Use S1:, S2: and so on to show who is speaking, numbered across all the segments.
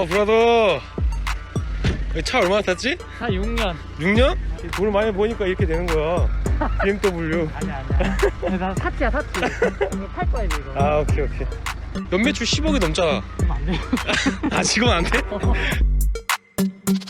S1: 어 브라더. 차 얼마나 탔지?
S2: 한 6년.
S1: 6년? 돈을 많이 버니까 이렇게 되는 거야. BMW.
S2: 아니야 아니야. 나 사치야 사치 이거 팔 거야 이거.
S1: 아 오케이 오케이. 연매출 10억이 넘잖아.
S2: 그럼 안 돼.
S1: 아 지금 안 돼?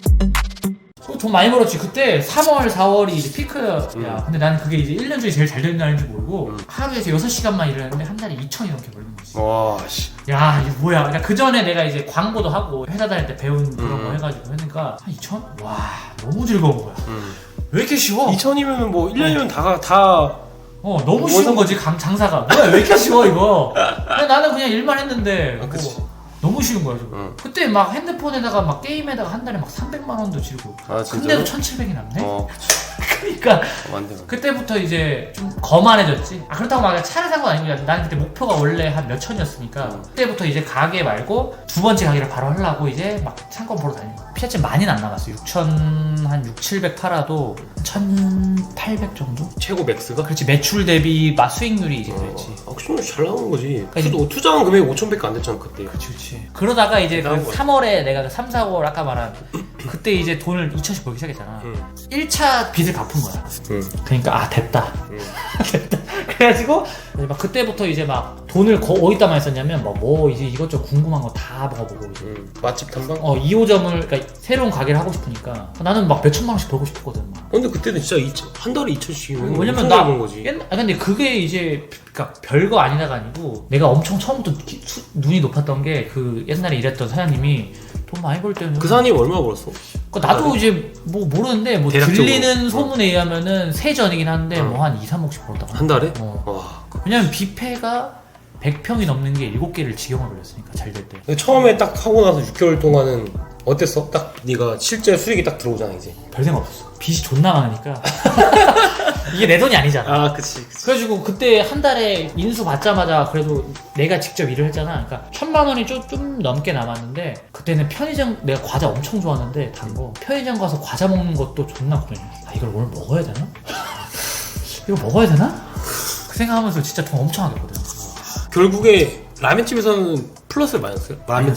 S2: 돈 많이 벌었지. 그때 3월 4월이 이제 피크야. 근데 나는 그게 이제 1년 중에 제일 잘 되는 날인 줄 모르고 하루에 6시간만 일하는데 한 달에 2천이 넘게 벌는 거지.
S1: 와 씨.
S2: 야 이게 뭐야. 그러니까 그 전에 내가 이제 광고도 하고 회사 다닐 때 배운 그런
S1: 음.
S2: 거 해가지고 하니까 한 2천? 와 너무 즐거운 거야.
S1: 음.
S2: 왜 이렇게 쉬워?
S1: 2000이면 뭐 1년이면 다,
S2: 다어 너무 쉬운 거지 강, 장사가. 뭐야 왜 이렇게 쉬워 이거? 그냥 나는 그냥 일만 했는데.
S1: 아, 그치.
S2: 뭐 너무 쉬운 거야 지금
S1: 응.
S2: 그때 막 핸드폰에다가 막 게임에다가 한 달에 막 300만 원도 지르고.
S1: 아
S2: 근데도 1700이 남네?
S1: 어
S2: 그 러니까
S1: 맞네 맞네
S2: 그때부터 이제 좀 거만해졌지. 아 그렇다고 막 차를 산 건 아니고 나는 그때 목표가 원래 한 몇 천이었으니까
S1: 음.
S2: 그때부터 이제 가게 말고 두 번째 가게를 바로 하려고 이제 막 상권 보러 다니는 거야. 피자집 많이는 안 나갔어. 6천 한 6, 700 팔아도 1,800 정도?
S1: 최고 맥스가?
S2: 그렇지 매출 대비 맛 수익률이 이제 그랬지.
S1: 아, 그럼 잘 나오는 거지.
S2: 이제-
S1: 투, 투자한 금액이 5천밖에 안 됐잖아 그때.
S2: 그렇지 그렇지. 그러다가 이제 그
S1: 나온 거야.
S2: 3월에 내가 그 3, 4월 아까 말한 그때 이제 돈을 2천씩 벌기 시작했잖아.
S1: 응.
S2: 1차 빚을 갚은 거야.
S1: 응.
S2: 그러니까 아 됐다.
S1: 응.
S2: 그래가지고 막 그때부터 이제 막 돈을 거, 어디다 많이 썼냐면 뭐, 뭐 이제 이것저것 궁금한 거 다 먹어보고 이제
S1: 응. 맛집 탐방?
S2: 어 2호점을 그러니까 새로운 가게를 하고 싶으니까 나는 막 몇 천만 원씩 벌고 싶었거든 막.
S1: 근데 그때는 진짜 2천, 한 달에 2천씩이면
S2: 왜냐면 나
S1: 본 거지.
S2: 옛, 아 근데 그게 이제 그러니까 별거 아니다가 아니고 내가 엄청 처음부터 기- 수- 눈이 높았던 게 그 옛날에 일했던 사장님이 돈 많이 벌 때는
S1: 그 사장님 얼마 벌었어?
S2: 그러니까 나도 이제 뭐 모르는데 뭐
S1: 대략적으로.
S2: 들리는
S1: 어.
S2: 소문에 의하면은 세전이긴 한데
S1: 어.
S2: 뭐한 2, 3억씩 벌었다고
S1: 한 달에?
S2: 어.
S1: 와.
S2: 왜냐면 뷔페가 100평이 넘는 게 7개를 직영을 걸렸으니까 잘 될 때.
S1: 근데 처음에 딱 하고 나서 6개월 동안은 어땠어? 딱 네가 실제 수익이 딱 들어오잖아 이제.
S2: 별 생각 없었어. 빚이 존나 많으니까. 이게 내 돈이 아니잖아.
S1: 아, 그치. 그치.
S2: 그래가지고 그때 한 달에 인수 받자마자 그래도 내가 직접 일을 했잖아. 그러니까 천만 원이 좀, 좀 넘게 남았는데 그때는 편의점 내가 과자 엄청 좋아하는데 단 거 편의점 가서 과자 먹는 것도 존나 고민이야. 아 이걸 오늘 먹어야 되나? 이거 먹어야 되나? 그 생각하면서 진짜 돈 엄청 하겠거든.
S1: 결국에 라면집에서는 플러스를 많이 했어요. 라면.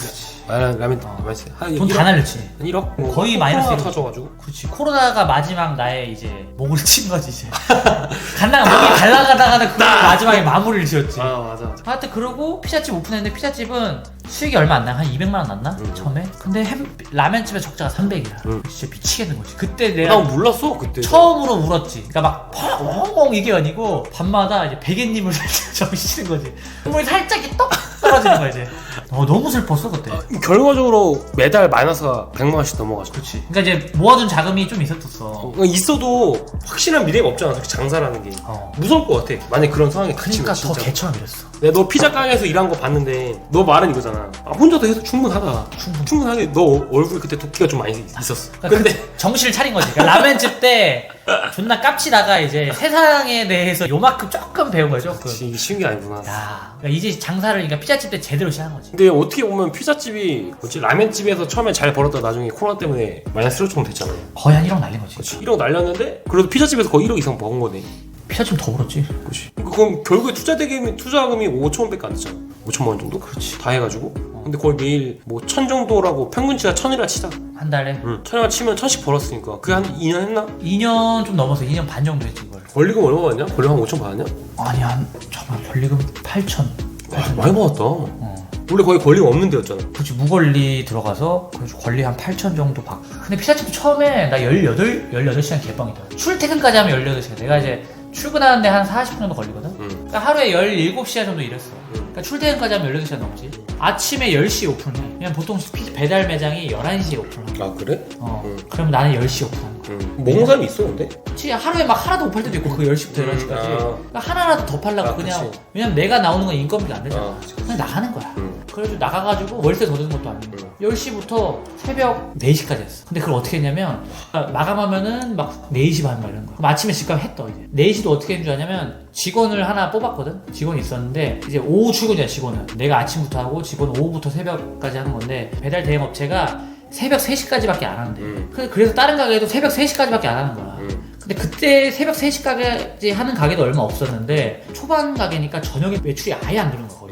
S1: 라면
S2: 어.
S1: 많이 했어요.
S2: 한돈
S1: 1억?
S2: 다 날렸지.
S1: 한 1억? 뭐
S2: 거의
S1: 코로나
S2: 마이너스
S1: 터져가지고.
S2: 그렇지 코로나가 마지막 나의 이제 목을 친 거지 이제 간다가 목이 갈라가다가는 그 마지막에 마무리를 지었지
S1: 아, 맞아. 맞아.
S2: 하여튼 그러고 피자집 오픈했는데 피자집은 수익이 얼마 안 나. 한 200만 원 났나?
S1: 음.
S2: 처음에? 근데 햄, 라면집의 적자가 300이야.
S1: 음.
S2: 진짜 미치겠는 거지. 그때
S1: 나
S2: 내가
S1: 몰랐어, 그때.
S2: 처음으로 울었지. 그러니까 막 펑펑 이게 아니고 밤마다 이제 베개님을 정시는 거지. 눈물이 살짝 떡 떨어지는 거야 이제. 어, 너무 슬펐어 그때.
S1: 결과적으로 매달 마이너스가 100만 원씩 넘어가죠.
S2: 그렇지. 그러니까 이제 모아둔 자금이 좀 있었었어.
S1: 어, 있어도 확실한 미래가 없잖아. 장사라는 게.
S2: 어.
S1: 무서울 것 같아. 만약 그런 상황에
S2: 그러니까 더
S1: 진짜.
S2: 개처럼 이랬어.
S1: 내가 너 피자 가게에서 일한 거 봤는데 너 말은 이거잖아. 아, 혼자도 해서 충분하다.
S2: 충분.
S1: 충분하게 너 얼굴 그때 도끼가 좀 많이 있었어.
S2: 그러니까
S1: 근데
S2: 그 정신을 차린 거지. 그러니까 라면집 때 존나 깝치다가 이제 세상에 대해서 요만큼 조금 배운 거죠. 그.
S1: 이게 쉬운 게 아니구나.
S2: 야, 그러니까 이제 장사를 그러니까 피자집 때 제대로 시작한 거지.
S1: 근데 어떻게 보면 피자집이 뭐지 라면집에서 처음에 잘 벌었다 나중에 코로나 때문에 마이너스 1억 정도 됐잖아.
S2: 거의 한 1억 날린 거지.
S1: 그렇지. 1억 날렸는데 그래도 피자집에서 거의 1억 이상 버은 거네.
S2: 피자집 더 벌었지.
S1: 그렇지. 그럼 결국에 투자대금이 투자금이 5천 원밖에 안 됐잖아. 5천만 원 정도?
S2: 그렇지.
S1: 다 해가지고. 근데 거의 매일 뭐 천 정도라고 평균치가 천이라 치자.
S2: 한 달에
S1: 응. 천이라 치면 천씩 벌었으니까 그게 한 2년 했나?
S2: 2년 좀 넘어서 2년 반 정도 했지 그걸.
S1: 권리금 얼마 받냐? 권리금 한 5천 받았냐?
S2: 아니 한 잠깐 권리금 8천.
S1: 와, 많이 받았다.
S2: 어.
S1: 원래 거의 권리금 없는 데였잖아.
S2: 그렇지 무권리 들어가서 그래서 권리 한 8천 정도 받고. 근데 피자집도 처음에 나 18, 18시간 개뻥이다. 출퇴근까지 하면 18시간. 내가 이제 출근하는데 한 40분 정도 걸리거든.
S1: 응.
S2: 그러니까 하루에 17시간 정도 일했어.
S1: 응.
S2: 그러니까 출퇴근까지 하면 18시간 넘지. 아침에 10시에 오픈해. 그냥 보통 피- 배달 매장이 11시에 오픈해.
S1: 아 그래?
S2: 어.
S1: 응.
S2: 그럼 나는 10시에 오픈하는 거야.
S1: 응. 먹는 사람이 있어 근데?
S2: 그치, 하루에 막 하나도 못 팔 때도 있고, 그 10시부터 11시까지.
S1: 아.
S2: 그러니까 하나라도 더 팔라고
S1: 아,
S2: 그냥.
S1: 그치.
S2: 왜냐면 내가 나오는 건 인건비가 안 되잖아.
S1: 아, 그치,
S2: 그냥 나가는 거야.
S1: 응.
S2: 그래도 나가가지고 월세 더 드는 것도 아니고 10시부터 새벽 4시까지 했어. 근데 그걸 어떻게 했냐면 아, 마감하면은 막 4시 반 막 이런 거. 그럼 아침에 집값 했더 이제. 4시도 어떻게 했는 줄 아냐면 직원을 하나 뽑았거든? 직원이 있었는데 이제 오후 출근이야 직원은. 내가 아침부터 하고 직원 오후부터 새벽까지 하는 건데 배달 대행 업체가 새벽 3시까지밖에 안 한대
S1: 응.
S2: 그래- 그래서 다른 가게도 새벽 3시까지밖에 안 하는 거야.
S1: 응.
S2: 근데 그때 새벽 3시까지 하는 가게도 얼마 없었는데 초반 가게니까 저녁에 매출이 아예 안 거거든
S1: 응.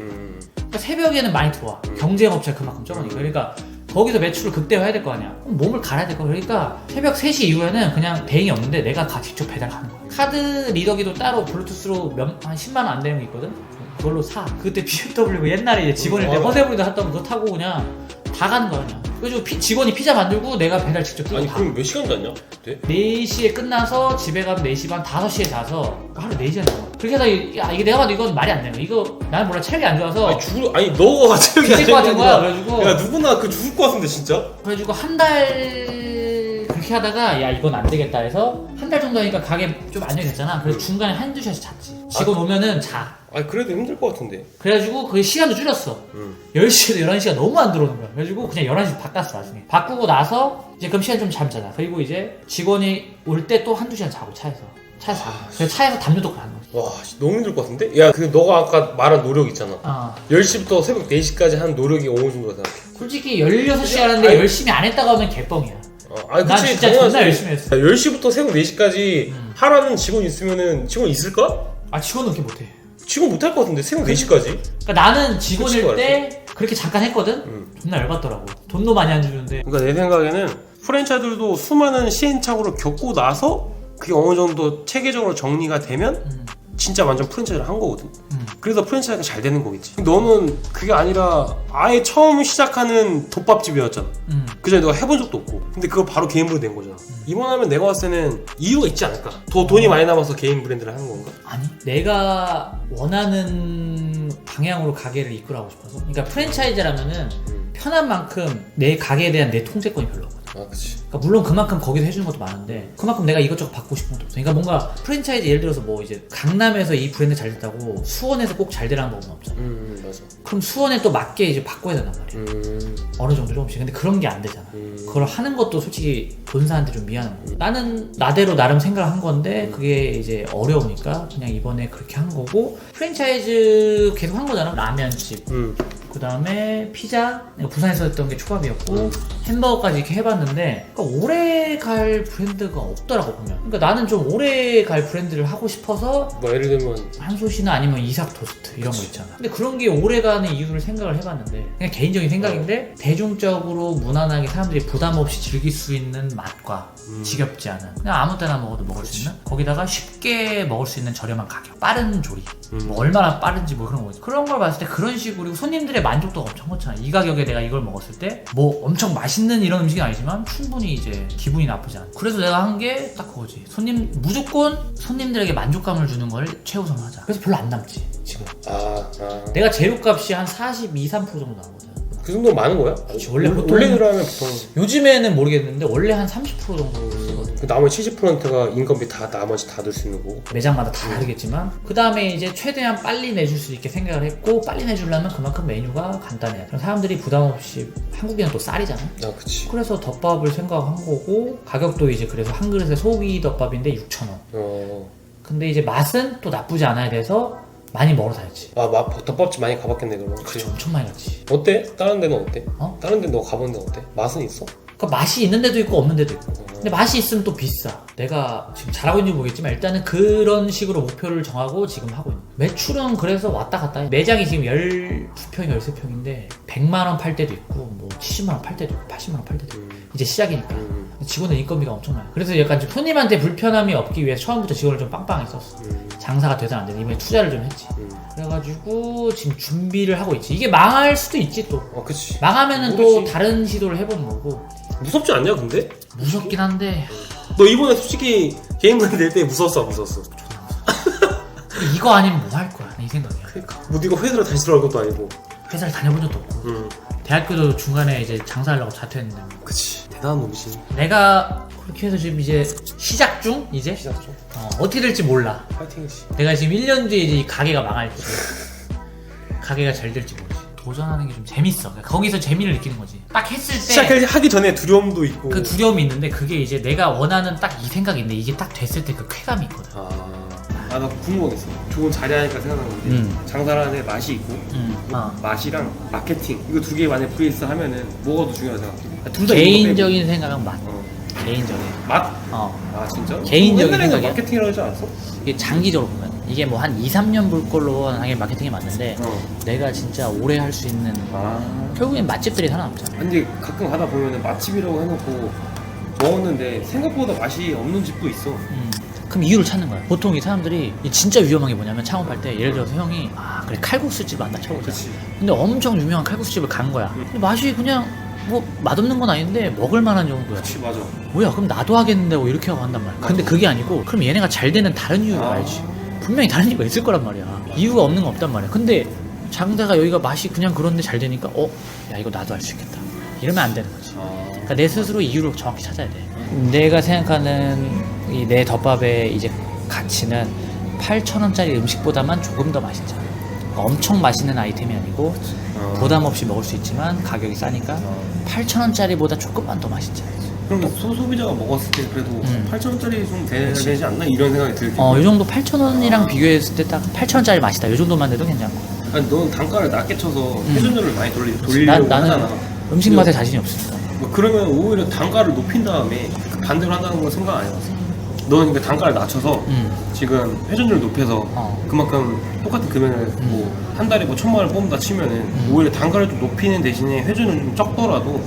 S2: 그러니까 새벽에는 많이 들어와. 경쟁업체가 그만큼 적으니까. 그러니까 거기서 매출을 극대화해야 될 거 아니야. 그럼 몸을 갈아야 될 거. 그러니까 새벽 3시 이후에는 그냥 대행이 없는데 내가 가 직접 배달하는 거야. 카드 리더기도 따로 블루투스로 몇, 한 10만 원 안 되는 게 있거든. 그걸로 사. 그때 BMW 옛날에 이제 직원일 때
S1: 음,
S2: 허세부리도 샀던 거 타고 그냥 다 가는 거야 그냥. 그래가지고 피- 직원이 피자 만들고 내가 배달 직접
S1: 아니
S2: 다.
S1: 그럼 몇 시간 잤냐? 그때?
S2: 4시에 끝나서 집에 가면 4시 반 5시에 자서 하루 4시간 자고 그렇게 해서 이- 야 이게 내가 봐도 이건 말이 안 거야 이거 나는 몰라 체력이 안 좋아서
S1: 아니 죽을 아니 너가 체력이
S2: 뒤질 것 같은 거야 그래가지고
S1: 야 누구나 그 죽을 것 같은데 진짜?
S2: 그래가지고 한 달 그렇게 하다가 야 이건 안 되겠다 해서 한 달 정도 하니까 가게 좀 안정이 됐잖아 그래서 중간에 한두 시간씩 잤지 직원 오면은 자
S1: 아니 그래도 힘들 것 같은데.
S2: 그래가지고 그 시간도 줄였어
S1: 응.
S2: 10시에서 11시가 너무 안 들어오는 거야 그래가지고 그냥 11시 바꿨어 나중에 바꾸고 나서 이제 그럼 시간 좀 잠자자 그리고 이제 직원이 올 때 또 한두 시간 자고 차에서 차에서 자고 그래서 차에서 담요 덮고 하는 거지
S1: 와 씨, 너무 힘들 것 같은데? 야그 너가 아까 말한 노력 있잖아.
S2: 아
S1: 10시부터 새벽 4시까지 한 노력이 어느 생각해?
S2: 솔직히 16시간 하는데
S1: 아니-
S2: 열심히 안 했다고 하면 개뻥이야
S1: 어, 아니
S2: 난
S1: 그치
S2: 진짜
S1: 당연하지.
S2: 존나 열심히 했어
S1: 야, 10시부터 새벽 4시까지
S2: 음.
S1: 하라는 직원 있으면은 직원 있을까?
S2: 아 직원은 그렇게 못해
S1: 직원 못할 것 같은데 새벽 4시까지?
S2: 그러니까 나는 직원일 때 그렇게 잠깐 했거든?
S1: 응.
S2: 존나 열받더라고 돈도 많이 안 주는데
S1: 그러니까 내 생각에는 프랜차이들도 수많은 시행착오를 겪고 나서 그게 어느 정도 체계적으로 정리가 되면
S2: 음,
S1: 진짜 완전 프랜차이즈를 한 거거든.
S2: 음.
S1: 그래서 프랜차이즈가 잘 되는 거겠지. 너는 그게 아니라 아예 처음 시작하는 덮밥집이었잖아.
S2: 음.
S1: 그 전에 너가 해본 적도 없고. 근데 그거 바로 개인 브랜드 된 거잖아. 이번 하면 내가 봤을 때는 이유가 있지 않을까? 더 돈이 많이 남아서 개인 브랜드를 하는 건가?
S2: 아니 내가 원하는 방향으로 가게를 이끌어가고 싶어서 그러니까 프랜차이즈라면은
S1: 음.
S2: 편한 만큼 내 가게에 대한 내 통제권이 별로 없거든
S1: 아, 그치.
S2: 그러니까 물론 그만큼 거기서 해주는 것도 많은데 그만큼 내가 이것저것 받고 싶은 것도 없어. 그러니까 뭔가 프랜차이즈 예를 들어서 뭐 이제 강남에서 이 브랜드 잘 됐다고 수원에서 꼭 잘 되라는 법은 없잖아.
S1: 음, 음, 맞아.
S2: 그럼 수원에 또 맞게 이제 바꿔야 된단 말이야.
S1: 음,
S2: 어느 정도 조금씩 근데 그런 게 안 되잖아.
S1: 음.
S2: 그걸 하는 것도 솔직히 본사한테 좀 미안한 거고. 나는 나대로 나름 생각을 한 건데 그게 이제 어려우니까 그냥 이번에 그렇게 한 거고. 프랜차이즈 계속 한 거잖아. 라면집.
S1: 음.
S2: 그 다음에 피자. 부산에서 했던 게 초밥이었고 햄버거까지 이렇게 해봤는데 그러니까 오래 갈 브랜드가 없더라고 보면 그러니까 나는 좀 오래 갈 브랜드를 하고 싶어서
S1: 뭐 예를 들면
S2: 한솥이나 아니면 이삭 토스트 이런 거 있잖아. 근데 그런 게 오래 가는 이유를 생각을 해봤는데 그냥 개인적인 생각인데 대중적으로 무난하게 사람들이 부담 없이 즐길 수 있는 맛과
S1: 음.
S2: 지겹지 않은 그냥 아무 때나 먹어도 먹을 수 있는 거기다가 쉽게 먹을 수 있는 저렴한 가격 빠른 조리
S1: 음.
S2: 뭐 얼마나 빠른지 뭐 그런 거지 그런 걸 봤을 때 그런 식으로 그리고 손님들의 만족도가 엄청 좋잖아 이 가격에 내가 이걸 먹었을 때 뭐 엄청 맛있는 이런 음식이 아니지만 충분히 이제 기분이 나쁘지 않아. 그래서 내가 한 게 딱 그거지. 손님 무조건 손님들에게 만족감을 주는 걸 최우선 하자. 그래서 별로 안 남지 지금.
S1: 아, 아.
S2: 내가 재료값이 한 42, 3% 정도 나오거든
S1: 그 정도 많은 거야?
S2: 원래
S1: 올-
S2: 보통-
S1: 원래 들어가면 보통
S2: 요즘에는 모르겠는데 원래 한 30% 정도 쓰거든
S1: 그 나머지 70%가 인건비 다 나머지 다 들 수 있는 거고.
S2: 매장마다 다 다르겠지만 그 다음에 이제 최대한 빨리 내줄 수 있게 생각을 했고 빨리 내주려면 그만큼 메뉴가 간단해야 돼 그럼 사람들이 부담 없이 한국인은 또 쌀이잖아
S1: 아, 그치.
S2: 그래서 덮밥을 생각한 거고 가격도 이제 그래서 한 그릇에 소비 덮밥인데 6,000원
S1: 어.
S2: 근데 이제 맛은 또 나쁘지 않아야 돼서 많이 멀어 다녔지
S1: 아, 마, 덮밥집 많이 가봤겠네, 그러면. 그치.
S2: 엄청 많이 갔지
S1: 어때? 다른 데는 어때?
S2: 어?
S1: 다른 데는 너 가본 데 어때? 맛은 있어?
S2: 그러니까 맛이 있는 데도 있고 없는 데도 있고
S1: 어.
S2: 근데 맛이 있으면 또 비싸 내가 지금 잘하고 있는지 모르겠지만 일단은 그런 식으로 목표를 정하고 지금 하고 있는. 매출은 그래서 왔다 갔다 해 매장이 지금 12평, 13평인데 100만원 팔 때도 있고 뭐 70만원 팔 때도 있고 80만원 팔 때도 있고
S1: 음.
S2: 이제 시작이니까
S1: 음.
S2: 직원은 인건비가 엄청 많아 그래서 약간 좀 손님한테 불편함이 없기 위해 처음부터 직원을 좀 빵빵히 썼어
S1: 음.
S2: 장사가 되든 안 되든 이번에 투자를 좀 했지
S1: 음.
S2: 그래가지고 지금 준비를 하고 있지 이게 망할 수도 있지 또
S1: 어, 그치.
S2: 망하면은 또
S1: 모르지.
S2: 다른 시도를 해보는 거고
S1: 무섭지 않냐, 근데?
S2: 무섭긴 한데
S1: 너 이번에 솔직히 게임 브랜드 낼때 무서웠어, 안 무서웠어?
S2: 이거 아니면 뭐 할 거야 이 생각이야
S1: 그니까. 뭐 네가 회사를 다시 들어갈 것도 아니고.
S2: 회사를 다녀본 적도 없고
S1: 음.
S2: 대학교도 중간에 이제 장사하려고 자퇴했는데 뭐.
S1: 그치. 대단한 놈이지.
S2: 내가 그렇게 해서 지금 이제 시작 중 이제
S1: 시작 좀.
S2: 어, 어떻게 될지 몰라
S1: 파이팅이지.
S2: 내가 지금 1년 뒤에 이제 이 가게가 망할지 가게가 잘 될지 모르지 도전하는 게 좀 재밌어 그러니까 거기서 재미를 느끼는 거지 딱 했을 때
S1: 시작하기 전에 두려움도 있고.
S2: 그 두려움이 있는데 그게 이제 내가 원하는 딱 이 생각이 있는데 이게 딱 됐을 때 그 쾌감이 있거든
S1: 아, 아, 나 궁금한 게 있어. 좋은 자리 하니까 생각나는데,
S2: 음.
S1: 장사를 하는데 맛이 있고,
S2: 음. 어.
S1: 맛이랑 마케팅, 이거 두 개 만약 브레이스 하면은 뭐가 더 중요하다 생각해? 둘다
S2: 개인적인 생각은 맛
S1: 어.
S2: 개인적인
S1: 맛?
S2: 어
S1: 아, 진짜?
S2: 개인적인
S1: 옛날에는
S2: 생각이야?
S1: 마케팅이라고 하지 않았어?
S2: 이게 장기적으로 보면 이게 뭐 한 2, 3년 볼 걸로 당연히 마케팅이 맞는데
S1: 어.
S2: 내가 진짜 오래 할 수 있는
S1: 아.
S2: 결국엔 맛집들이 살아남잖아.
S1: 근데 가끔 가다 보면 맛집이라고 해놓고 먹었는데 생각보다 맛이 없는 집도 있어.
S2: 음. 그럼 이유를 찾는 거야. 보통 이 사람들이 이 진짜 위험한 게 뭐냐면 창업할 때 예를 들어서 형이 아 그래 칼국수집 한다 쳐보자.
S1: 그렇지.
S2: 근데 엄청 유명한 칼국수집을 간 거야. 근데 맛이 그냥 뭐 맛없는 건 아닌데 먹을 만한 정도야.
S1: 그렇지 맞아.
S2: 뭐야 그럼 나도 하겠는데 뭐 이렇게 하고 한단 말이야. 근데 그게 아니고 그럼 얘네가 잘 되는 다른 이유를
S1: 아.
S2: 알지. 분명히 다른 이유가 있을 거란 말이야. 이유가 없는 건 없단 말이야. 근데 장사가 여기가 맛이 그냥 그런데 잘 되니까 어? 야 이거 나도 할 수 있겠다. 이러면 안 되는 거지.
S1: 아.
S2: 그러니까 내 스스로 이유를 정확히 찾아야 돼. 내가 생각하는 이 내 덮밥의 이제 가치는 8,000원짜리 음식보다만 조금 더 맛있잖아. 엄청 맛있는 아이템이 아니고
S1: 어.
S2: 부담 없이 먹을 수 있지만 가격이 싸니까
S1: 어.
S2: 8,000원짜리보다 조금만 더 맛있잖아.
S1: 그럼 소, 소비자가 먹었을 때 그래도
S2: 음.
S1: 8,000원짜리 좀 되, 되지 않나 이런 생각이 들게.
S2: 어, 이 정도 8,000원이랑 비교했을 때 딱 8,000원짜리 맛이다. 이 정도만 돼도 괜찮고.
S1: 아니 넌 단가를 낮게 쳐서
S2: 음.
S1: 회전율을 많이 돌리,
S2: 나,
S1: 돌리려고
S2: 나는
S1: 하잖아.
S2: 음식 맛에 자신이 없으니까.
S1: 뭐 그러면 오히려 단가를 높인 다음에 그 반대로 한다는 건 생각 안 해봤어. 너는 그러니까 단가를 낮춰서
S2: 음.
S1: 지금 회전율 높여서
S2: 어.
S1: 그만큼 똑같은 금액을 뭐 한 달에 뭐 천만 원을 뽑는다 치면은
S2: 음.
S1: 오히려 단가를 좀 높이는 대신에 회전율이 좀 적더라도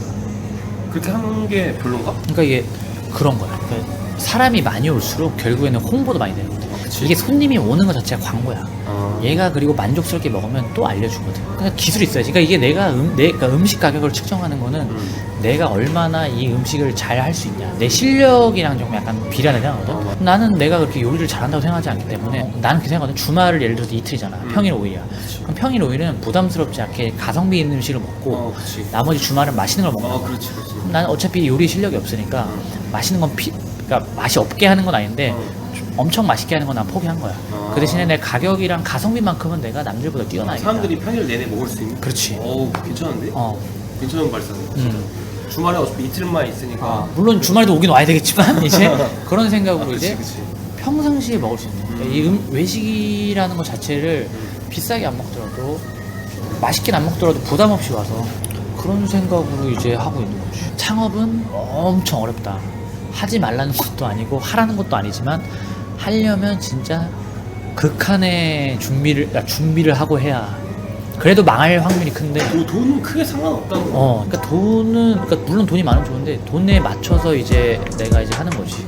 S1: 그렇게 하는 게 별론가?
S2: 그러니까 이게 그런 거야. 그러니까 사람이 많이 올수록 결국에는 홍보도 많이 거야.
S1: 그치.
S2: 이게 손님이 오는 것 자체가 광고야.
S1: 아.
S2: 얘가 그리고 만족스럽게 먹으면 또 알려주거든. 그러니까 기술이 있어야지. 그러니까 이게 내가 음, 내, 그러니까 음식 가격을 측정하는 거는
S1: 음.
S2: 내가 얼마나 이 음식을 잘 할 수 있냐. 내 실력이랑 좀 약간 비례하는 생각하거든.
S1: 어, 맞아.
S2: 나는 내가 그렇게 요리를 잘한다고 생각하지 않기 때문에 나는 그렇게 생각하거든. 주말을 예를 들어서 이틀이잖아.
S1: 음.
S2: 평일 5일이야. 그럼 평일 5일은 부담스럽지 않게 가성비 있는 음식을 먹고
S1: 어, 그렇지.
S2: 나머지 주말은 맛있는 걸 먹는
S1: 아,
S2: 거야.
S1: 그렇지.
S2: 그럼 나는 어차피 요리 실력이 없으니까 맛있는 건 피, 그러니까 맛이 없게 하는 건 아닌데
S1: 어.
S2: 엄청 맛있게 하는 건 난 포기한 거야.
S1: 아.
S2: 그 대신에 내 가격이랑 가성비만큼은 내가 남들보다 뛰어나야겠다.
S1: 사람들이 평일 내내 먹을 수 있는.
S2: 그렇지.
S1: 어우, 괜찮은데?
S2: 어.
S1: 괜찮은 발상이야.
S2: 음.
S1: 주말에 어차피 이틀만 있으니까.
S2: 아, 물론 주말에도 오긴 와야 되겠지만 이제 그런
S1: 아,
S2: 생각으로
S1: 그렇지,
S2: 이제. 평상시에 먹을 수 있는 그러니까 이 음, 외식이라는 것 자체를
S1: 음.
S2: 비싸게 안 먹더라도 맛있긴 안 먹더라도 부담 없이 와서 그런 생각으로 이제 하고 있는 거지. 창업은 엄청 어렵다. 하지 말라는 것도 아니고 하라는 것도 아니지만 하려면 진짜 극한의 준비를 아, 준비를 하고 해야 그래도 망할 확률이 큰데
S1: 도, 돈은 크게 상관없다는 거.
S2: 어, 그러니까 돈은, 그러니까 물론 돈이 많으면 좋은데 돈에 맞춰서 이제 내가 이제 하는 거지.